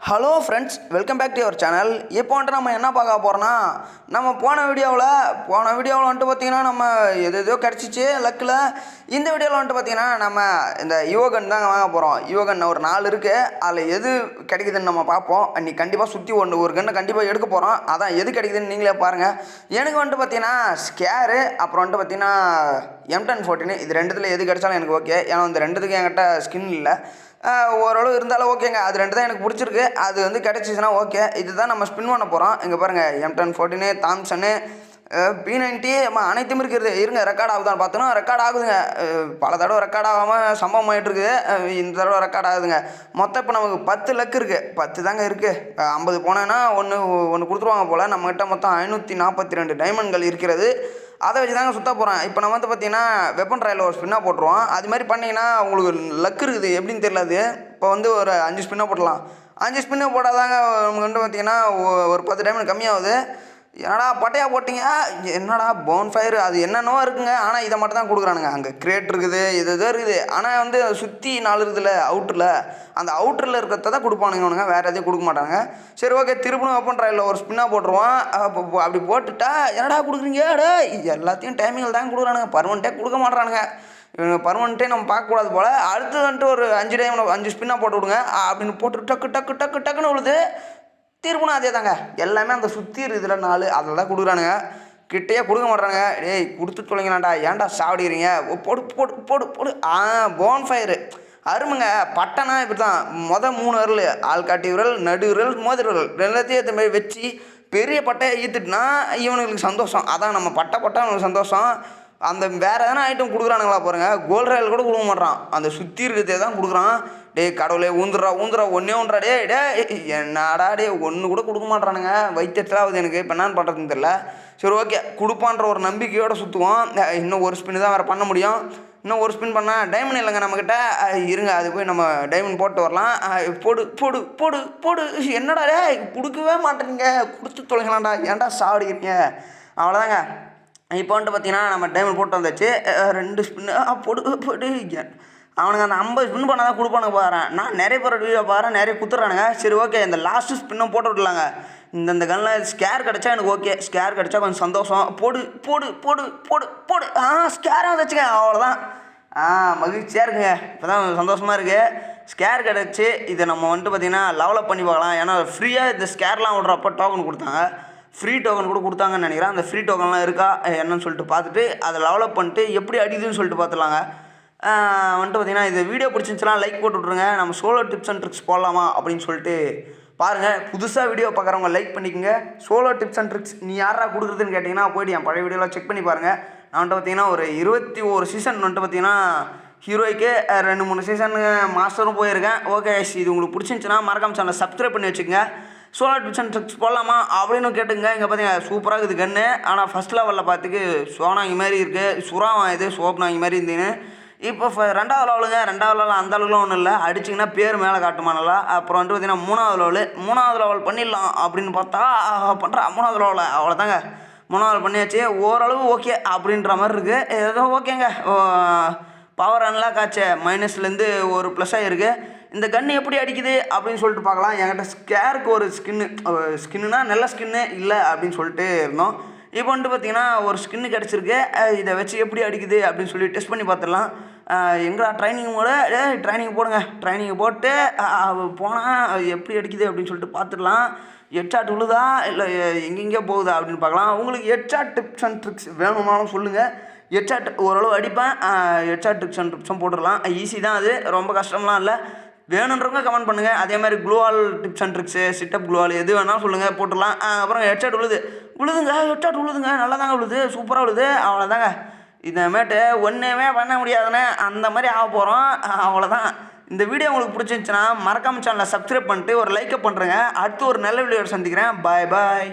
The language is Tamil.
Hello friends welcome back to your channel இப்போ வந்துட்டு நம்ம என்ன பார்க்க போகிறோன்னா நம்ம போன வீடியோவில் போன வீடியோவில் வந்துட்டு பார்த்தீங்கன்னா நம்ம எது எதோ கிடச்சிச்சு லக்கில். இந்த வீடியோவில் வந்துட்டு பார்த்தீங்கன்னா நம்ம இந்த யுவகன் தாங்க வாங்க போகிறோம் யுவகன் ஒரு நாலு இருக்குது அதில் எது கிடைக்குதுன்னு நம்ம பார்ப்போம். அன்றைக்கி கண்டிப்பாக சுற்றி ஒன்று ஒரு கண்ணை கண்டிப்பாக எடுக்க போகிறோம் அதான் எது கிடைக்குதுன்னு நீங்களே பாருங்கள் எனக்கு வந்துட்டு பார்த்தீங்கன்னா ஸ்கேரு அப்புறம் வந்துட்டு பார்த்தீங்கன்னா எம்டன் ஃபோர்டின் இது ரெண்டுத்தில் எது கிடைச்சாலும் எனக்கு ஓகே ஏன்னா இந்த ரெண்டுத்துக்கு என்கிட்ட ஸ்கின் இல்லை. ஓரளவு இருந்தாலும் ஓகேங்க. அது ரெண்டு தான் எனக்கு பிடிச்சிருக்கு. அது வந்து கிடச்சிச்சின்னா ஓகே. இதுதான் நம்ம ஸ்பின் பண்ண போகிறோம் இங்கே பாருங்கள் எம் டென் ஃபோர்டீனு தாம்சனு பி நைன்ட்டி அனைத்தும் இருக்கிறது. இருங்க ரெக்கார்ட் ஆகுதான்னு பார்த்தோன்னா ரெக்கார்ட் ஆகுதுங்க. பல தடவை ரெக்கார்ட் ஆகாமல் சம்பவம் ஆகிட்டுருக்குது இந்த தடவை ரெக்கார்ட் ஆகுதுங்க. மொத்தம் இப்போ நமக்கு பத்து லக் இருக்குது பத்து தாங்க இருக்குது ஐம்பது போனேன்னா ஒன்று ஒன்று கொடுத்துருவாங்க போல். நம்மகிட்ட மொத்தம் ஐநூற்றி நாற்பத்தி ரெண்டு டைமண்ட்கள் இருக்கிறது. அதை வச்சு தாங்க சுத்த போகிறேன் இப்போ நம்ம வந்து பார்த்தீங்கன்னா வெப்பன் ட்ரையல் ஒரு ஸ்பின்னாக போட்டுருவோம். அது மாதிரி பண்ணிங்கன்னா உங்களுக்கு லக் இருக்குது. எப்படின்னு தெரியல அது. இப்போ வந்து ஒரு அஞ்சு ஸ்பின்னாக போடலாம் அஞ்சு ஸ்பின்னு போட்டால் தாங்க நமக்கு வந்து பார்த்தீங்கன்னா ஒரு பத்து டைமண்ட் கம்மியாகுது. என்னடா பட்டையா போட்டிங்க? என்னடா போன் ஃபயர் அது என்னென்னவோ இருக்குங்க. ஆனால் இதை மட்டும் தான் கொடுக்குறானுங்க. அங்கே கிரேட் இருக்குது இது இது இருக்குது. ஆனால் வந்து சுற்றி நாலு இருக்குதுல்ல அவுட்டரில் அந்த அவுட்டரில் இருக்கிறத தான் கொடுப்பானுங்க அவனுங்க வேறு எதையும் கொடுக்க மாட்டாங்க சரி ஓகே திருப்பணும் வெப்பன் ட்ரையில் ஒரு ஸ்பின்னாக போட்டுருவான். அப்போ அப்படி போட்டுட்டா என்னடா கொடுக்குறீங்க? அடா எல்லாத்தையும் டைமிங்கில் தான் கொடுக்குறானுங்க. பர்மனெண்ட்டே கொடுக்க மாட்டானுங்க இவங்க பர்மனெண்ட்டே நம்ம பார்க்கக்கூடாது போல். அடுத்து வந்துட்டு ஒரு அஞ்சு டைம் அஞ்சு ஸ்பின்னாக போட்டு விடுங்க. அப்படின்னு போட்டு டக்கு டக்கு டக்கு டக்குன்னு விழுது. தீர்ப்புனா அதே தாங்க. எல்லாமே அந்த சுற்றி இருக்குதுல நாலு அதில் தான் கொடுக்குறானுங்க. கிட்டேயே கொடுக்க மாட்றானுங்க டேய் கொடுத்து தொலைங்களாண்டா ஏன்டா சாப்பிடுறீங்க போடு போடு போடு போடு. ஆ போன் ஃபயரு அருமைங்க பட்டனா இப்படி தான் மொதல் மூணு விரல் ஆள்காட்டி விரல் நடு விரல் மோதிர விரல். எல்லாத்தையும் ஏற்ற மாதிரி வச்சு பெரிய பட்டையை ஈத்துட்டுனா இவனுங்களுக்கு சந்தோஷம். அதான் நம்ம பட்டை பட்டை அவனுக்கு சந்தோஷம். அந்த வேறு எதனா ஐட்டம் கொடுக்குறானுங்களா பாருங்க. கோல்ட் ரயில் கூட கொடுக்க மாட்டான் அந்த சுற்றி இருக்கிறதே தான் கொடுக்குறான். டேய் கடவுளே ஊந்துடுறா ஊந்துடுறா ஒன்றே ஒன்றா டே டே என்னடா டே ஒன்று கூட கொடுக்க மாட்றானுங்க. வைத்தியத்தில் ஆகுது எனக்கு இப்போ என்னன்னு பண்ணுறதுன்னு தெரில சரி ஓகே கொடுப்பான்ற ஒரு நம்பிக்கையோடு சுற்றுவோம் இன்னும் ஒரு ஸ்பின் தான் வேறு பண்ண முடியும். இன்னும் ஒரு ஸ்பின் பண்ணால் டைமண்ட் இல்லைங்க நம்மக்கிட்ட இருங்க அது போய் நம்ம டைமண்ட் போட்டு வரலாம். போடு போடு போடு போடு. என்னடா டே கொடுக்கவே மாட்டேங்க கொடுத்து தொலைங்களாண்டா ஏன்டா சாப்பிடுக்கிறீங்க அவ்வளோதாங்க இப்போ வந்துட்டு பார்த்தீங்கன்னா நம்ம டைமண்ட் போட்டு வந்தாச்சு. ரெண்டு ஸ்பின்னு போடு போடு. அவனுங்க அந்த ஐம்பது ஸ்பின் பண்ணால் தான் கொடுப்பானுங்க பாரு. நான் நிறைய பேர் வீடியோ பாறேன் நிறைய குத்துறானுங்க. சரி ஓகே இந்த லாஸ்ட்டு ஸ்பின்னும் போட்டு விடலாங்க. இந்த இந்த கன்னில் ஸ்கேர் கிடச்சா எனக்கு ஓகே ஸ்கேர் கிடச்சா கொஞ்சம் சந்தோஷம். போடு போடு போடு போடு போடு. ஆ ஸ்கேராக வந்துச்சுங்க. அவ்வளோதான் ஆ மகிழ்ச்சியாக இருக்குங்க. இப்போ தான் சந்தோஷமாக இருக்குது ஸ்கேர் கிடச்சி இதை நம்ம வந்துட்டு பார்த்திங்கன்னா லெவலப் பண்ணி பார்க்கலாம். ஏன்னா ஃப்ரீயாக இந்த ஸ்கேர்லாம் விட்றப்ப டோக்கன் கொடுத்தாங்க. ஃப்ரீ டோக்கன் கூட கொடுத்தாங்கன்னு நினைக்கிறேன். அந்த ஃப்ரீ டோக்கன்லாம் இருக்கா? என்னன்னு சொல்லிட்டு பார்த்துட்டு அதை லெவலப் பண்ணிட்டு எப்படி அடிக்குதுன்னு சொல்லிட்டு பார்த்துலாங்க வந்துட்டு பார்த்தீங்கன்னா இந்த வீடியோ பிடிச்சிருந்துச்சுன்னா லைக் போட்டு விட்ருங்க நம்ம சோலோ டிப்ஸ் அண்ட் ட்ரிக்ஸ் போடலாமா அப்படின்னு சொல்லிட்டு பாருங்கள் புதுசாக வீடியோ பார்க்குறவங்க லைக் பண்ணிக்கோங்க. சோலோ டிப்ஸ் அண்ட் ட்ரிக்ஸ் நீ யாரா கொடுக்குறதுன்னு கேட்டிங்கன்னா போய்ட்டு என் பழைய வீடியோலாம் செக் பண்ணி பாருங்கள் நான் வந்துட்டு பார்த்தீங்கன்னா ஒரு இருபத்தி ஒரு சீசன் வந்துட்டு பார்த்தீங்கன்னா ஹீரோய்க்கு ரெண்டு மூணு சீசனு மாஸ்டரும் போயிருக்கேன். ஓகே இது உங்களுக்கு பிடிச்சிருந்துச்சுன்னா மறக்காம சேனலை சப்ஸ்கிரைப் பண்ணி வச்சுக்கோங்க. சோலார் டிப்ஸ் அண்ட் ட்ரிக்ஸ் போடலாமா அப்படின்னு கேட்டுங்க. இங்கே பார்த்தீங்கன்னா சூப்பராக இருக்குது கன்று ஆனால் ஃபஸ்ட் லெவலில் பார்த்துக்கு சோனாங்க மாதிரி இருக்குது சுறாவம் இது சோப்னாங்க மாதிரி இருந்ததுன்னு இப்போ ரெண்டாவது லெவலுங்க. ரெண்டாவது லெவலில் அந்த அளவுக்குலாம் ஒன்றும் இல்லை. அடிச்சிங்கன்னா பேர் மேலே காட்டுமா நல்லா? அப்புறம் வந்து பார்த்தீங்கன்னா மூணாவது லெவலு. மூணாவது லெவல் பண்ணிடலாம் அப்படின்னு பார்த்தா பண்ணுறா மூணாவது லெவலில் அவ்வளோதாங்க மூணாவது பண்ணியாச்சு. ஓரளவு ஓகே அப்படின்ற மாதிரி இருக்குது ஏதோ ஓகேங்க. பவர் அன்லாக் ஆச்சு மைனஸ்லேருந்து ஒரு ப்ளஸ் இருக்குது இந்த கன்று எப்படி அடிக்குது அப்படின்னு சொல்லிட்டு பார்க்கலாம். என்கிட்ட ஸ்கேருக்கு ஒரு ஸ்கின்னு ஸ்கின்னுனா நல்ல ஸ்கின்னு இல்லை அப்படின்னு சொல்லிட்டு இருந்தோம். இப்போ வந்துட்டு பார்த்தீங்கன்னா ஒரு ஸ்கின்னு கிடச்சிருக்கு. இதை வச்சு எப்படி அடிக்குது அப்படின்னு சொல்லி டெஸ்ட் பண்ணி பார்த்துடலாம். எங்கடா ட்ரைனிங் போட? ஏ ட்ரைனிங் போடுங்க. ட்ரைனிங் போட்டு போனால் எப்படி அடிக்குது அப்படின்னு சொல்லிட்டு பார்த்துடலாம் ஹெட்ஷாட் விழுதா? இல்லை எங்கெங்கே போகுதா அப்படின்னு பார்க்கலாம் உங்களுக்கு ஹெட்ஷாட் டிப்ஸ் அண்ட் ட்ரிக்ஸ் வேணும்னாலும் சொல்லுங்கள் ஹெட்ஷாட் ஓரளவு அடிப்பேன். ஹெட்ஷாட் ட்ரிக்ஸ் அண்ட் ட்ரிப்ஸும் போட்டுடலாம். ஈஸி தான் அது. ரொம்ப கஷ்டம்லாம் இல்லை. வேணுன்றவங்க கமெண்ட் பண்ணுங்கள் அதே மாதிரி க்ளூவால் டிப்ஸ் அண்ட் ட்ரிக்ஸு சிட்டப் க்ளூவால் எது வேணாலும் சொல்லுங்கள் போட்டுடலாம். அப்புறம் ஹெட்ஷாட் விழுது. விழுதுங்க ஹெட்ஷாட் விழுதுங்க. நல்லா தாங்க விழுது சூப்பராக விழுது. அவ்வளோதாங்க இந்தமேட்டு ஒன்றுமே பண்ண முடியாதுன்னு அந்த மாதிரி ஆக போகிறோம். அவ்வளோதான். இந்த வீடியோ உங்களுக்கு பிடிச்சிருந்துச்சுன்னா மறக்காம சேனலை சப்ஸ்கிரைப் பண்ணிட்டு ஒரு லைக்கை பண்ணுறேங்க. அடுத்து ஒரு நல்ல வீடியோ சந்திக்கிறேன். பாய் பாய்